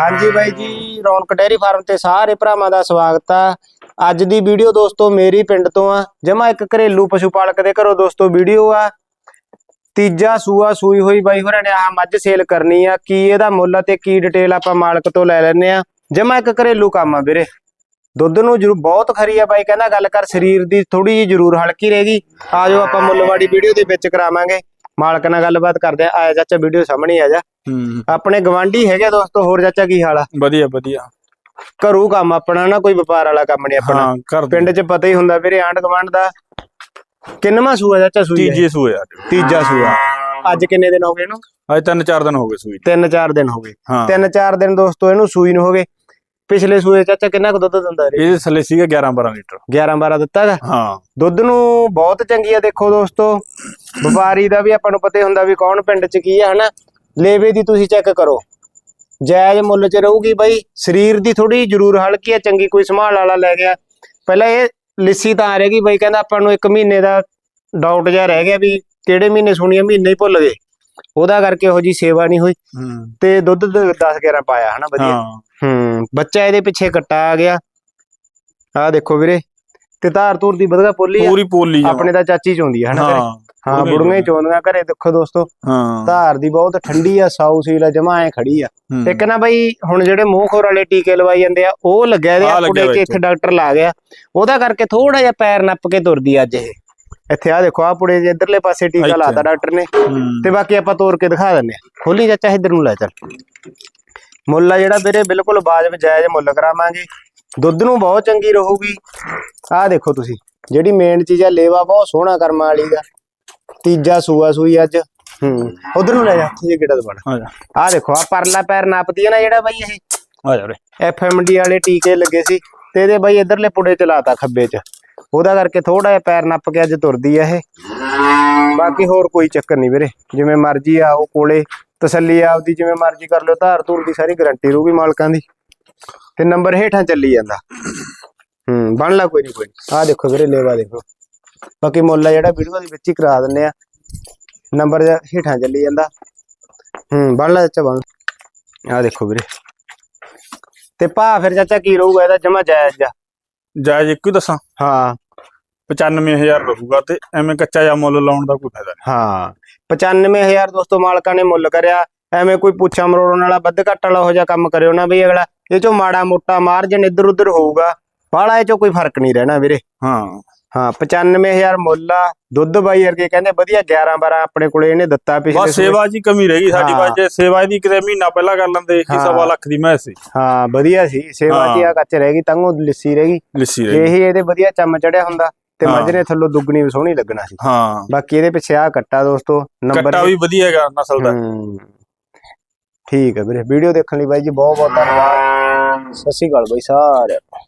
ਹਾਂਜੀ ਬਾਈ ਜੀ, ਰੌਣਕ ਡੈਰੀ ਫਾਰਮ ਤੇ ਸਾਰੇ ਭਰਾਵਾਂ ਦਾ ਸਵਾਗਤ ਆ। ਅੱਜ ਦੀ ਵੀਡੀਓ ਦੋਸਤੋ ਮੇਰੀ ਪਿੰਡ ਤੋਂ ਆ। ਜਮਾ ਇੱਕ ਘਰੇਲੂ ਪਸ਼ੂ ਪਾਲਕ ਦੇ ਘਰੋਂ ਦੋਸਤੋ ਵੀਡੀਓ ਆ। ਤੀਜਾ ਸੂਆ ਸੂਈ ਹੋਈ ਬਾਈ ਹੋਰਾਂ ਨੇ ਆਹ ਮੱਝ ਸੇਲ ਕਰਨੀ ਆ। ਕੀ ਇਹਦਾ ਮੁੱਲ ਆ ਤੇ ਕੀ ਡਿਟੇਲ ਆਪਾਂ ਮਾਲਕ ਤੋਂ ਲੈ ਲੈਣੇ ਆ। ਜਮਾ ਇੱਕ ਘਰੇਲੂ ਕੰਮ ਆ ਵੀਰੇ। ਦੁੱਧ ਨੂੰ ਜਰੂਰ ਬਹੁਤ ਖਰੀ ਆ ਬਾਈ, ਕਹਿੰਦਾ ਗੱਲ ਕਰ, ਸਰੀਰ ਦੀ ਥੋੜੀ ਜਿਹੀ ਜ਼ਰੂਰ ਹਲਕੀ ਰਹੇਗੀ ਆ ਜਾਓ ਆਪਾਂ ਮੁੱਲਵਾੜੀ ਵੀਡੀਓ ਦੇ ਵਿੱਚ ਕਰਾਵਾਂਗੇ। ਮਾਲਕ ਨਾਲ ਗੱਲਬਾਤ ਕਰਦੇ ਆ ਆਇਆ ਚਾਚਾ ਵੀਡੀਓ ਸਾਹਮਣੇ ਆ ਜਾ। ਹੂੰ। ਆਪਣੇ ਗਵਾਂਢੀ ਹੈਗੇ ਦੋਸਤੋ ਹੋਰ ਚਾਚਾ ਕੀ ਹਾਲ ਆ? ਵਧੀਆ ਵਧੀਆ। ਘਰੂ ਕੰਮ ਆਪਣਾ ਨਾ ਕੋਈ ਵਪਾਰ ਵਾਲਾ ਕੰਮ ਨਹੀਂ ਆਪਣਾ। ਹਾਂ ਘਰ ਦੇ। ਪਿੰਡ 'ਚ ਪਤਾ ਹੀ ਹੁੰਦਾ ਵੀਰੇ ਆਂਢ ਗਵਾਂਢ ਦਾ ਕਿੰਨਵਾਂ ਸੂਆ ਚਾਚਾ ਸੂਈ ਹੈ? ਤੀਜੇ ਸੂਏ ਆ। ਤੀਜਾ ਸੂਆ। ਅੱਜ ਕਿੰਨੇ ਦਿਨ ਹੋ ਗਏ ਇਹਨੂੰ? ਅੱਜ ਤਿੰਨ ਚਾਰ ਦਿਨ ਹੋ ਗਏ ਸੂਈ। ਤਿੰਨ ਚਾਰ ਦਿਨ ਹੋ ਗਏ। ਹਾਂ। ਤਿੰਨ ਚਾਰ ਦਿਨ ਦੋਸਤੋ ਇਹਨੂੰ ਸੂਈ ਨੂੰ ਹੋ ਗਏ। ਪਿਛਲੇ ਸੂਏ ਚਾਚਾ ਕਿੰਨਾ ਕੁ ਦੁੱਧ ਦਿੰਦਾ ਰੇ ਇਹਦੇ ਥੱਲੇ ਸੀਗਾ 11 12 ਲੀਟਰ। 11 12 ਦਿੱਤਾਗਾ ਹਾਂ। ਦੁੱਧ ਨੂੰ ਬਹੁਤ ਚੰਗੀ ਆ ਦੇਖੋ ਦੋਸਤੋ। ਵਪਾਰੀ ਦਾ ਵੀ ਆਪਾਂ ਨੂੰ ਪਤਾ ਹੁੰਦਾ ਵੀ ਕੌਣ ਪਿੰਡ 'ਚ ਕੀ ਆ ਹਨਾ? ਲੇਵੇ ਦੀ ਤੁਸੀਂ ਚੈੱਕ ਕਰੋ। ਜਾਇਜ਼ ਮੁੱਲ 'ਚ ਰਹੂਗੀ ਬਾਈ। ਸਰੀਰ ਦੀ ਥੋੜੀ ਜ਼ਰੂਰ ਹਲਕੀ ਆ ਚੰਗੀ ਕੋਈ ਸੰਭਾਲ ਵਾਲਾ ਲੈ ਗਿਆ। ਪਹਿਲਾਂ ਇਹ ਲਿੱਸੀ ਤਾਂ ਆ ਰਹੇਗੀ ਬਾਈ ਕਹਿੰਦਾ ਆਪਾਂ ਨੂੰ ਇੱਕ ਮਹੀਨੇ ਦਾ ਡਾਊਟ ਜਿਹਾ ਰਹਿ ਗਿਆ ਵੀ ਕਿਹੜੇ ਮਹੀਨੇ ਸੁਣੀ ਆ ਮਹੀਨੇ ਹੀ ਭੁੱਲ ਗਏ। ਉਹਦਾ ਕਰਕੇ ਇਹੋ ਜੀ ਸੇਵਾ ਨਹੀਂ ਹੋਈ। ਤੇ ਦੁੱਧ 10 11 ਪਾਇਆ ਹਨਾ? ਵਧੀਆ। ਹਾਂ। ਹੂੰ। ਬੱਚਾ ਇਹਦੇ ਪਿੱਛੇ ਕੱਟਾ ਆ ਗਿਆ। ਆਹ ਦੇਖੋ ਵੀਰੇ ਤੇ ਧਾਰ ਧੂਰ ਦੀ ਵਧਗਾ ਪੋਲੀ ਆ। ਪੂਰੀ ਪੋਲੀ। ਆਪਣੇ ਤਾਂ ਚਾਚੀ ਚੋਂਦੀ ਆ ਹਨਾ ਘਰੇ ਹਾਂ ਹਾਂ ਬੁੜੀਆਂ ਹੀ ਚੋਂਦੀਆਂ ਘਰੇ ਦੇਖੋ ਦੋਸਤੋ। ਹਾਂ। ਧਾਰ ਦੀ ਬਹੁਤ ਠੰਡੀ ਆ ਸਾਊ ਸੀਲ ਆ ਜਮਾ ਐ ਖੜੀ ਆ। ਹੂੰ। ਇੱਕ ਨਾ ਬਈ ਹੁਣ ਜਿਹੜੇ ਮੂੰਹ ਖੋਰ ਵਾਲੇ ਟੀਕੇ ਲਵਾਈ ਜਾਂਦੇ ਆ ਉਹ ਲੱਗਿਆ ਦੇ ਆਹ ਆ ਲੱਗਿਆ ਕੁੜੇ ਵਾ ਇੱਥੇ। ਡਾਕਟਰ ਲਾ ਗਿਆ। ਉਹਦਾ ਕਰਕੇ ਥੋੜਾ ਜਿਹਾ ਪੈਰ ਨੱਪ ਕੇ ਤੁਰਦੀ ਆ ਅੱਜ ਇਹ। ਇੱਥੇ ਆ ਦੇਖੋ ਆ ਪੁੜੇ ਜੇ ਇਧਰਲੇ ਪਾਸੇ ਟੀਕਾ ਇੱਥੇ। ਲਾਤਾ ਡਾਕਟਰ ਨੇ। ਹੂੰ। ਤੇ ਬਾਕੀ ਆਪਾਂ ਤੋੜ ਕੇ ਦਿਖਾ ਦਿੰਨੇ ਆ। ਖੋਲੀ ਚਾਚਾ ਇੱਧਰ ਨੂੰ ਲੈ ਚੱਲ। ਮੁੱਲ ਆ ਜਿਹੜਾ ਵੀਰੇ ਬਿਲਕੁਲ ਬਾਜਬ ਜਾਇਜ਼ ਮੁੱਲ ਕਰਾਵਾਂਗੇ। ਦੁੱਧ ਨੂੰ ਬਹੁਤ ਚੰਗੀ ਰਹੂਗੀ। ਆਹ ਦੇਖੋ ਤੁਸੀਂ ਜਿਹੜੀ ਮੇਨ ਚੀਜ਼ ਆ ਲੇਵਾ ਬਹੁਤ ਸੋਹਣਾ ਕਰਮਾਂ ਵਾਲੀ ਦਾ ਤੀਜਾ ਸੂਆ ਸੂਈ ਅੱਜ। ਹੂੰ ਉਧਰ ਨੂੰ ਲੈ ਜਾ ਜੇ ਕਿਹੜਾ ਦਬੜ ਆ ਜਾ। ਆਹ ਦੇਖੋ ਆ ਪਰਲਾ ਪੈਰ ਨਾਪਦੀ ਹੈ ਨਾ ਜਿਹੜਾ ਬਾਈ ਇਹ। ਆ ਜਾ ਰੇ ਐਫਐਮਡੀ ਵਾਲੇ ਟੀਕੇ ਲੱਗੇ ਸੀ ਤੇ ਇਹਦੇ ਬਾਈ ਇਧਰਲੇ ਪੁੜੇ ਚ ਲਾਤਾ ਖੱਬੇ ਚ। ਉਹਦਾ ਕਰਕੇ ਥੋੜਾ ਜਿਹਾ ਪੈਰ ਨੱਪ ਕੇ ਅੱਜ ਤੁਰਦੀ ਆ ਇਹ। ਬਾਕੀ ਹੋਰ ਕੋਈ ਚੱਕਰ ਨਹੀਂ ਵੀਰੇ ਜਿਵੇਂ ਮਰਜ਼ੀ ਆ ਉਹ ਕੋਲੇ ਤਸੱਲੀ ਆਪਦੀ ਜਿਵੇਂ ਮਰਜ਼ੀ ਕਰ ਲਿਓ ਧਾਰ ਧੂਰ ਦੀ ਸਾਰੀ ਗਾਰੰਟੀ ਰਹੂਗੀ ਮਾਲਕਾਂ ਦੀ। ਤੇ ਨੰਬਰ ਹੇਠਾਂ ਚੱਲੀ ਜਾਂਦਾ। ਹੂੰ ਬਣ ਲਾ ਕੋਈ ਨਹੀਂ ਕੋਈ ਆ ਦੇਖੋ ਵੀਰੇ ਲੇਵਾ ਦੇਖੋ। ਬਾਕੀ ਮੁੱਲ ਆ ਜਿਹੜਾ ਵੀਡੀਓ ਦੇ ਵਿੱਚ ਹੀ ਕਰਾ ਦਿੰਨੇ ਆ। ਨੰਬਰ ਹੇਠਾਂ ਚੱਲੀ ਜਾਂਦਾ। ਹੂੰ ਬਣ ਲਾ ਚਾਚਾ ਬਣ ਆ ਦੇਖੋ ਵੀਰੇ। ਤੇ ਭਾ ਫਿਰ ਚਾਚਾ ਕੀ ਰਹੂਗਾ ਇਹਦਾ ਜਮਾ ਜਾਇਜ਼ ਜਾ ਜਾਇਜ਼ ਇੱਕ ਹੀ ਦੱਸਾਂ? ਹਾਂ। 95000 ਰਹੂਗਾ ਤੇ ਐਵੇਂ ਕੱਚਾ ਜਾਂ ਮੁੱਲ ਲਾਉਣ ਦਾ ਕੋਈ ਫਾਇਦਾ ਨਹੀਂ। ਹਾਂ 95000 ਦੋਸਤੋ ਮਾਲਕਾਂ ਨੇ ਮੁੱਲ ਕਰਿਆ। ਐਵੇਂ ਕੋਈ ਪੁੱਛਾ ਮਰੋੜਨ ਵਾਲਾ ਵੱਧ ਘੱਟ ਵਾਲਾ ਹੋ ਜਾ ਕੰਮ ਕਰਿਓ ਨਾ ਬਈ ਅਗਲਾ। ਇਹ ਚੋਂ ਮਾੜਾ ਮੋਟਾ ਮਾਰਜਨ ਇੱਧਰ ਉੱਧਰ ਹੋਊਗਾ। ਬਾਹਲਾ ਇਹ ਚੋਂ ਕੋਈ ਫ਼ਰਕ ਨਹੀਂ ਰਹਿਣਾ ਵੀਰੇ। ਹਾਂ। ਹਾਂ 95000 ਮੁੱਲ ਆ। ਦੁੱਧ ਬਾਈ ਵਰਗੇ ਕਹਿੰਦੇ ਵਧੀਆ 11 12 ਆਪਣੇ ਕੋਲੇ ਇਹਨੇ ਦਿੱਤਾ ਪਿਛਲੇ ਬਸ। ਸੇਵਾ ਜੀ ਕਮੀ ਰਹਿ ਗਈ ਸਾਡੀ। ਬਸ ਜੇ ਸੇਵਾ ਦੀ ਕਿਤੇ ਮਹੀਨਾ ਪਹਿਲਾਂ ਕਰ ਲੈਂਦੇ ਹਾਂ। ਸਵਾ ਲੱਖ ਦੀ ਮੈਂ ਸੀ। ਹਾਂ ਵਧੀਆ ਸੀ। ਸੇਵਾ। ਜੀ ਆ ਕੱਚ ਰਹਿ ਗਈ ਤੰਗੋ ਲਿੱਸੀ ਰਹਿ ਗਈ। ਲਿੱਸੀ ਰਹਿ ਗਈ। ਇਹੀ ਇਹਦੇ ਵਧੀਆ ਚੰਮ ਚੜਿਆ ਹੁੰਦਾ। ਤੇ ਹਾਂ। ਮੱਝ ਨੇ ਥੱਲੋਂ ਦੁੱਗਣੀ ਸੋਹਣੀ ਲੱਗਣਾ ਸੀ। ਹਾਂ। ਬਾਕੀ ਇਹਦੇ ਪਿੱਛੇ ਆ ਕੱਟਾ ਦੋਸਤੋ ਨੰਬਰ ਕੱਟਾ ਵੀ ਵਧੀਆ ਹੈਗਾ ਨਸਲ ਦਾ। ਹਮ, ਠੀਕ ਹੈ ਵੀਰੇ ਵੀਡੀਓ ਦੇਖਣ ਲਈ ਬਾਈ ਜੀ ਬਹੁਤ ਬਹੁਤ ਧੰਨਵਾਦ। ਸਤਿ ਸ਼੍ਰੀ ਅਕਾਲ ਬਾਈ ਸਾਰਿਆਂ ਨੂੰ।